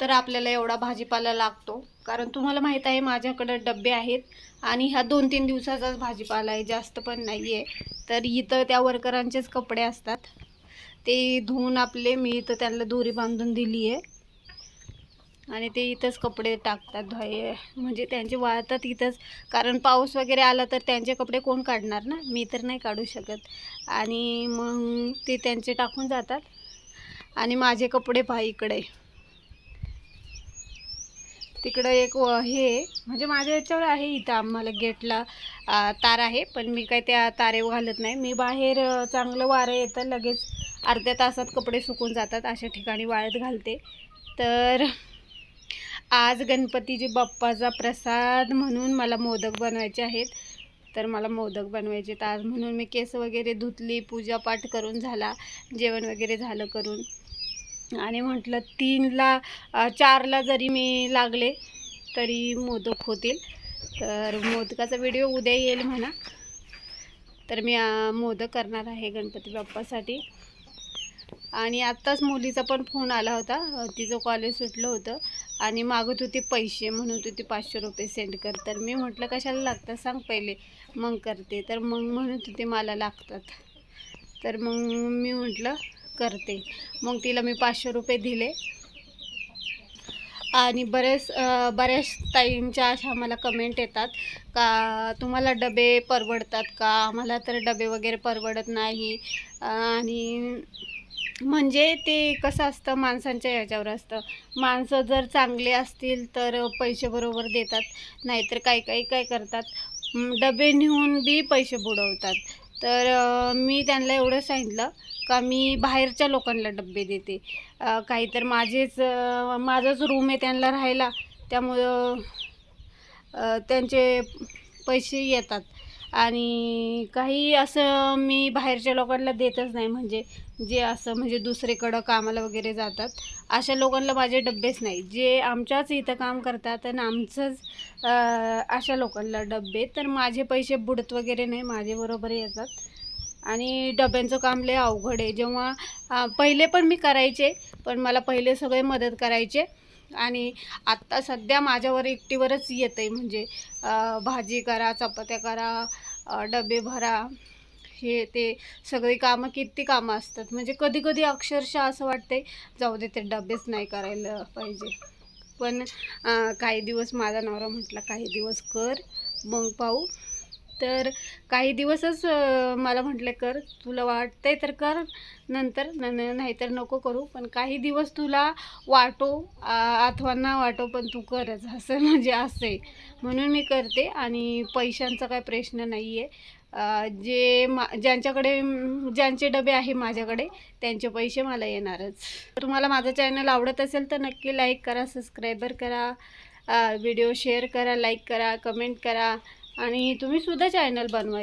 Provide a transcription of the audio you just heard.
तर आपल्याला एवढा भाजीपाला लागतो. कारण तुम्हाला माहीत आहे माझ्याकडं डबे आहेत आणि ह्या दोन तीन दिवसाचाच भाजीपाला आहे जास्त पण नाही आहे तर इथं त्या वर्करांचेच कपडे असतात. ते धुवून आपले मी इथं त्यांना दोरी बांधून दिली आहे आणि ते इथंच कपडे टाकतात धुवाय म्हणजे त्यांचे वाळतात इथंच. कारण पाऊस वगैरे आला तर त्यांचे कपडे कोण काढणार ना? मी तर नाही काढू शकत. आणि मग ते त्यांचे टाकून जातात. आणि माझे कपडे पहा इकडे. तिकडं एक व- हे म्हणजे माझ्या याच्यावर आहे इथं आम्हाला गेटला तार आहे. पण मी काय त्या तारे घालत नाही. मी बाहेर चांगलं वारं येतं लगेच अर्ध्या तासात कपडे सुकून जातात. अशा ठिकाणी वाळत घालते. तर आज गणपतीजी बाप्पाचा प्रसाद म्हणून मला मोदक बनवायचे आहेत. तर मला मोदक बनवायचे तर आज. म्हणून मी केस वगैरे धुतली पूजापाठ करून झाला जेवण वगैरे झालं करून. आणि म्हटलं तीनला चारला जरी मी लागले तरी मोदक होतील. तर मोदकाचा व्हिडिओ उद्या येईल म्हणा. तर मी मोदक करणार आहे गणपती बाप्पासाठी. आणि आत्ताच मुलीचा पण फोन आला होता. तिचं कॉलेज सुटलं होतं. आणि मागत होती पैसे म्हणत होती पाचशे रुपये सेंड कर. तर मी म्हटलं कशाला लागतात? सांग पहिले. मग करते. तर मग म्हणत होते मला लागतात. तर मग मी म्हटलं करते. मग तिला मी पाचशे रुपये दिले. आणि बरेच बऱ्याच ताईंच्या अशा मला कमेंट येतात का तुम्हाला डबे परवडतात का? आम्हाला तर डबे वगैरे परवडत नाही. आणि म्हणजे ते कसं असतं माणसांच्या याच्यावर असतं. माणसं जर चांगले असतील तर पैसे बरोबर देतात. नाहीतर काही काही काय करतात? डबे नेऊन बी पैसे बुडवतात. तर मी त्यांना एवढं सांगितलं का मी बाहेरच्या लोकांना डबे देते. काही तर माझेच माझाच रूम आहे त्यांना राहायला. त्यामुळं त्यांचे पैसे येतात. आणि काही असं मी बाहेरच्या लोकांना देतच नाही. म्हणजे जे असं म्हणजे दुसरीकडं कामाला वगैरे जातात अशा लोकांना माझे डब्बेच नाही. जे आमच्याच इथं काम करतात आणि आमचंच अशा लोकांना डब्बे तर माझे पैसे बुडत वगैरे नाही माझे येतात. आणि डब्यांचं काम लय अवघड आहे. जेव्हा पहिले पण मी करायचे पण मला पहिले सगळे मदत करायचे. आणि आत्ता सध्या माझ्यावर एकटीवरच येत आहे म्हणजे भाजी करा चपात्या करा डबे भरा हे ते सगळी कामं किती कामं असतात. म्हणजे कधी कधी अक्षरशः असं वाटते जाऊ दे ते डबेच नाही करायला पाहिजे. पण काही दिवस माझा नवरा म्हटला काही दिवस कर मग पाहू. तर काही दिवसच मला म्हटले कर तुला वाटतंय तर कर नंतर न नाहीतर नको करू पण काही दिवस तुला वाटो अथवांना वाटो पण तू करच. असं म्हणजे असं. आहे म्हणून मी करते आणि पैशांचा काय प्रश्न नाही आहे जे मा ज्यांच्याकडे ज्यांचे डबे आहे माझ्याकडे त्यांचे पैसे मला येणारच. तुम्हाला माझं चॅनल आवडत असेल तर नक्की लाईक करा सबस्क्रायबर करा व्हिडिओ शेअर करा लाईक करा कमेंट करा. आणि तुम्ही सुद्धा चॅनल बनवा